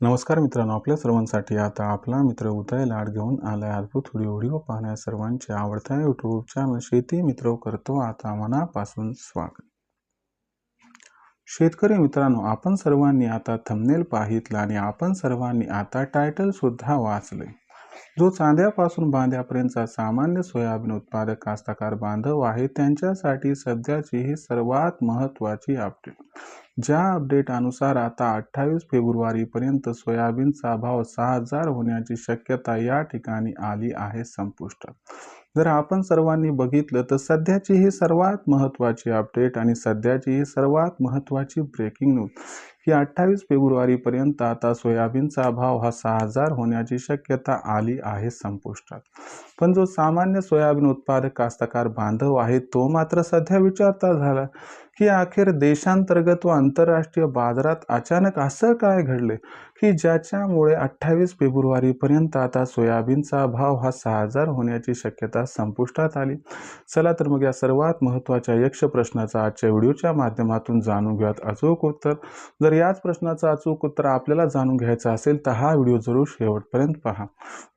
नमस्कार मित्रांनो आपल्या सर्वांसाठी आता आपला मित्र उदय लाड घेऊन आलाय अद्भुत व्हिडिओ व्हिडिओ पाहण्यास सर्वांचे आवडत्या यूट्यूब चॅनल शेती मित्र करतो. आता मनापासून स्वागत. शेतकरी मित्रांनो आपण सर्वांनी आता थंबनेल पाहितला आणि आपण सर्वांनी आता टायटल सुद्धा वाचले जो चांद्यापासून बांध्यापर्यंतचा सामान्य सोयाबीन उत्पादक कास्तकार बांधव आहे त्यांच्यासाठी सध्याची ही सर्वात महत्त्वाची अपडेट ज्या अपडेटनुसार आता अठ्ठावीस फेब्रुवारीपर्यंत सोयाबीनचा भाव सहा हजार होण्याची शक्यता या ठिकाणी आली आहे संपुष्टात जर आपण सर्वांनी बघितलं तर सध्याची ही सर्वात महत्त्वाची अपडेट आणि सध्याची ही सर्वात महत्त्वाची ब्रेकिंग न्यूज ही अठ्ठावीस फेब्रुवारीपर्यंत आता सोयाबीनचा भाव हा सहा हजार होण्याची शक्यता आली आहे संपुष्टात पण जो सामान्य सोयाबीन उत्पादक कास्तकार बांधव आहे तो मात्र सध्या विचारता झाला की अखेर देशांतर्गत व आंतरराष्ट्रीय बाजारात अचानक असं काय घडले की ज्याच्यामुळे अठ्ठावीस फेब्रुवारीपर्यंत आता सोयाबीनचा भाव हा सहा हजार होण्याची शक्यता संपुष्टात आली. चला तर मग या सर्वात महत्त्वाच्या यक्ष प्रश्नाचा आजच्या व्हिडिओच्या माध्यमातून जाणून घ्यात अचूक उत्तर. जर याच प्रश्नाचं अचूक उत्तर आपल्याला जाणून घ्यायचं असेल तर हा व्हिडिओ जरूर शेवटपर्यंत पहा.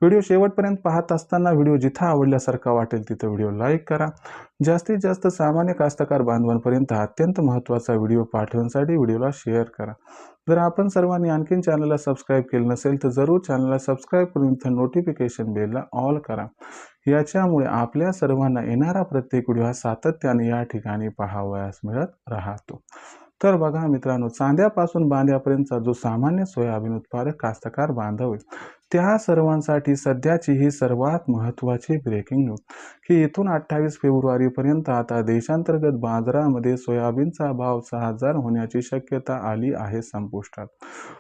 व्हिडिओ शेवटपर्यंत पाहत असताना व्हिडिओ जिथं आवडल्यासारखा वाटेल तिथं व्हिडिओ लाईक करा. जास्तीत जास्त सामान्य कास्तकार बांधवांपर्यंत अत्यंत महत्त्वाचा व्हिडिओ पाठवण्यासाठी व्हिडिओला शेअर करा. जर आपण सर्वांनी आणखीन चॅनलला सबस्क्राईब केलं नसेल तर जरूर चॅनलला सबस्क्राईब करून इथं नोटिफिकेशन बेलला ऑल करा. याच्यामुळे आपल्या सर्वांना येणारा प्रत्येक व्हिडिओ हा सातत्याने या ठिकाणी पाहावयास मिळत राहतो. तर बघा मित्रांनो चांद्यापासून बांध्यापर्यंतचा जो सामान्य सोयाबीन उत्पादक कास्तकार बांधव आहे त्या सर्वांसाठी सध्याची ही सर्वात महत्त्वाची ब्रेकिंग न्यूज की इथून अठ्ठावीस फेब्रुवारीपर्यंत आता देशांतर्गत बाजारामध्ये सोयाबीनचा भाव सहा हजार होण्याची शक्यता आली आहे संपुष्टात.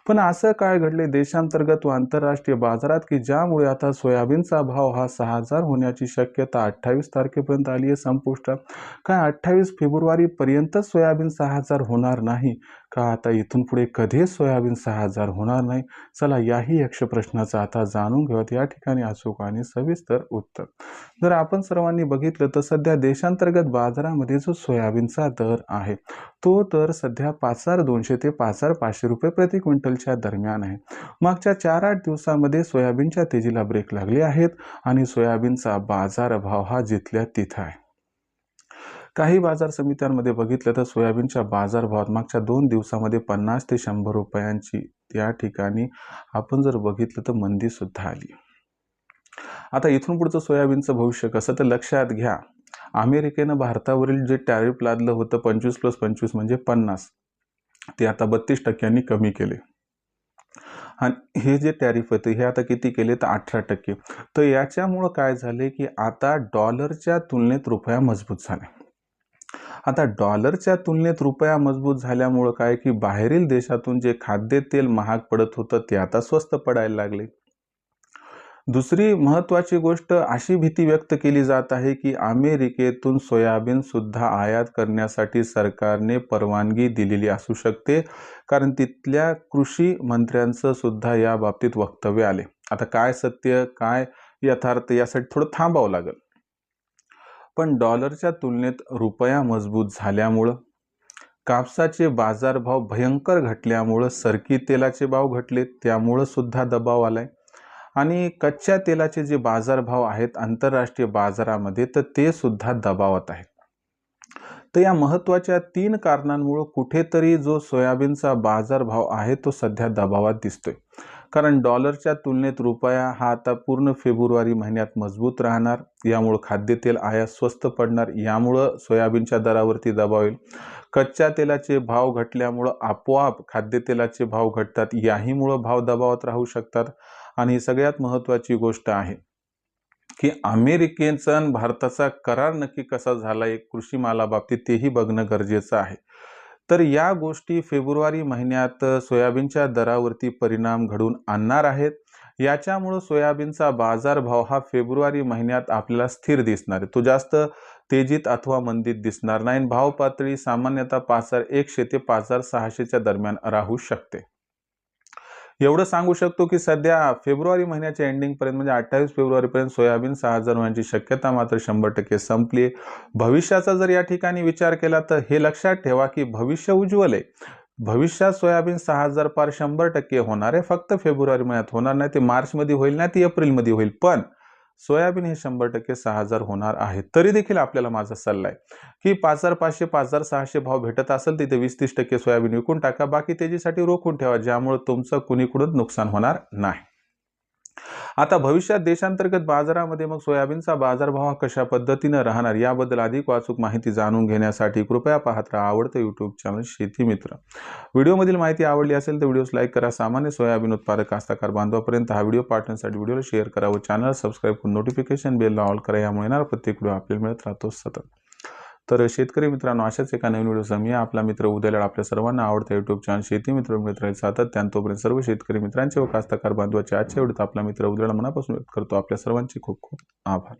पण असं काय घडले देशांतर्गत व आंतरराष्ट्रीय बाजारात की ज्यामुळे आता सोयाबीनचा भाव हा सहा हजार होण्याची शक्यता अठ्ठावीस तारखेपर्यंत आली आहे संपुष्टात? काय अठ्ठावीस फेब्रुवारीपर्यंतच सोयाबीन सहा हजार होणार नाही? का आता इथून पुढे कधीच सोयाबीन सहा हजार होणार नाही? चला याही यक्ष प्रश्नाचं आता जाणून घेऊयात. या ठिकाणी अचूक आणि सविस्तर उत्तर. जर आपण सर्वांनी बघितलं तर सध्या देशांतर्गत बाजारामध्ये जो सोयाबीनचा दर आहे तो दर सध्या पाच हजार दोनशे ते पाच हजार पाचशे रुपये प्रति क्विंटलच्या दरम्यान आहे. मागच्या चार आठ दिवसामध्ये सोयाबीनच्या तेजीला ब्रेक लागले आहेत आणि सोयाबीनचा बाजारभाव हा जिथल्या तिथं आहे. काही बाजार समित्यांमध्ये बघितलं तर सोयाबीनच्या बाजारभावात मागच्या दोन दिवसामध्ये पन्नास ते शंभर रुपयांची त्या ठिकाणी आपण जर बघितलं तर मंदीसुद्धा आली. आता इथून पुढचं सोयाबीनचं भविष्य कसं तर लक्षात घ्या. अमेरिकेनं भारतावरील जे टॅरिफ लादलं होतं पंचवीस प्लस पंचवीस म्हणजे पन्नास. ते आता बत्तीस टक्क्यांनी कमी केले. आणि हे जे टॅरिफ होते हे आता किती केले तर अठरा टक्के. तर याच्यामुळं काय झाले की आता डॉलरच्या तुलनेत रुपया मजबूत झाला. आता डॉलरच्या तुलनेत रुपया मजबूत झाल्यामुळं काय की बाहेरील देशातून जे खाद्यतेल महाग पडत होतं ते आता स्वस्त पडायला लागले. दुसरी महत्त्वाची गोष्ट अशी भीती व्यक्त केली जात आहे की अमेरिकेतून सोयाबीन सुद्धा आयात करण्यासाठी सरकारने परवानगी दिलेली असू शकते कारण तिथल्या कृषी मंत्र्यांचं सुद्धा या बाबतीत वक्तव्य आले. आता काय सत्य काय यथार्थ यासाठी थोडं थांबावं लागेल. पण डॉलरच्या तुलनेत रुपया मजबूत झाल्यामुळं कापसाचे बाजारभाव भयंकर घटल्यामुळं सरकी तेलाचे भाव घटले त्यामुळं सुद्धा दबाव आलाय. आणि कच्च्या तेलाचे जे बाजारभाव आहेत आंतरराष्ट्रीय बाजारामध्ये तर ते सुद्धा दबावात आहेत. तर या महत्त्वाच्या तीन कारणांमुळं कुठेतरी जो सोयाबीनचा बाजारभाव आहे तो सध्या दबावात दिसतोय. कारण डॉलरच्या तुलनेत रुपया हा आता पूर्ण फेब्रुवारी महिन्यात मजबूत राहणार. यामुळं खाद्यतेल आयात स्वस्त पडणार. यामुळं सोयाबीनच्या दरावरती दबाव येईल. कच्च्या तेलाचे भाव घटल्यामुळं आपोआप खाद्यतेलाचे भाव घटतात. याहीमुळं भाव दबावात राहू शकतात. आणि ही सगळ्यात महत्त्वाची गोष्ट आहे की अमेरिकेचा आणि भारताचा करार नक्की कसा झाला आहे कृषी मालाबाबतीत तेही बघणं गरजेचं आहे. तर या गोष्टी फेब्रुवारी महिन्यात सोयाबीनच्या दरावरती परिणाम घडून आणणार आहेत. याच्यामुळं सोयाबीनचा बाजारभाव हा फेब्रुवारी महिन्यात आपल्याला स्थिर दिसणार आहे. तो जास्त तेजीत अथवा मंदीत दिसणार नाही. भाव पातळी सामान्यतः पाच हजार एकशे ते पाच हजार सहाशेच्या दरम्यान राहू शकते. एवढं सांगू शकतो की सध्या फेब्रुवारी महिन्याच्या एंडिंगपर्यंत म्हणजे अठ्ठावीस फेब्रुवारीपर्यंत सोयाबीन सहा हजार होण्याची शक्यता मात्र शंभर टक्के संपली. भविष्याचा जर या ठिकाणी विचार केला तर हे लक्षात ठेवा की भविष्य उज्ज्वल आहे. भविष्यात सोयाबीन सहा हजार पार शंभर टक्के होणार आहे. फक्त फेब्रुवारी महिन्यात होणार नाही ते मार्चमध्ये होईल नाही ते एप्रिलमध्ये होईल. पण सोयाबीन हे शंभर टक्के सहा हजार होणार आहे. तरी देखील आपल्याला माझा सल्ला आहे की पाच हजार पाचशे पाच हजार सहाशे भाव भेटत असेल तिथे वीस तीस टक्के सोयाबीन विकून टाका. बाकी त्याच्यासाठी रोखून ठेवा ज्यामुळे तुमचं कुणीकडून नुकसान होणार नाही. आता भविष्यात देशांतर्गत बाजारामध्ये मग सोयाबीनचा बाजारभाव कशा पद्धतीनं राहणार याबद्दल अधिक वाचूक माहिती जाणून घेण्यासाठी कृपया पाहत राहा आवडतं यूट्यूब चॅनल शेती मित्र. व्हिडिओमधील माहिती आवडली असेल तर व्हिडिओज लाईक करा. सामान्य सोयाबीन उत्पादक कास्तकार बांधवापर्यंत हा व्हिडिओ पाठवण्यासाठी व्हिडिओला शेअर करा व चॅनल सबस्क्राईब करून नोटिफिकेशन बेल ऑल करा. यामुळे येणार प्रत्येक व्हिडिओ आपल्याला मिळत राहतो सतत. तर शेतकरी मित्रांनो अशाच एका नवीन व्हिडिओ मी आपला मित्र उद्याला आपल्या सर्वांना आवडतं युट्यूब चॅनल शेती मित्र मित्र राहील सातत्यानं तोपर्यंत सर्व शेतकरी मित्रांचे व कास्तकार बांधवाचे आजच्या व्हिडिओत आपला मित्र उद्याला मनापासून व्यक्त करतो. आपल्या सर्वांचे खूप खूप आभार.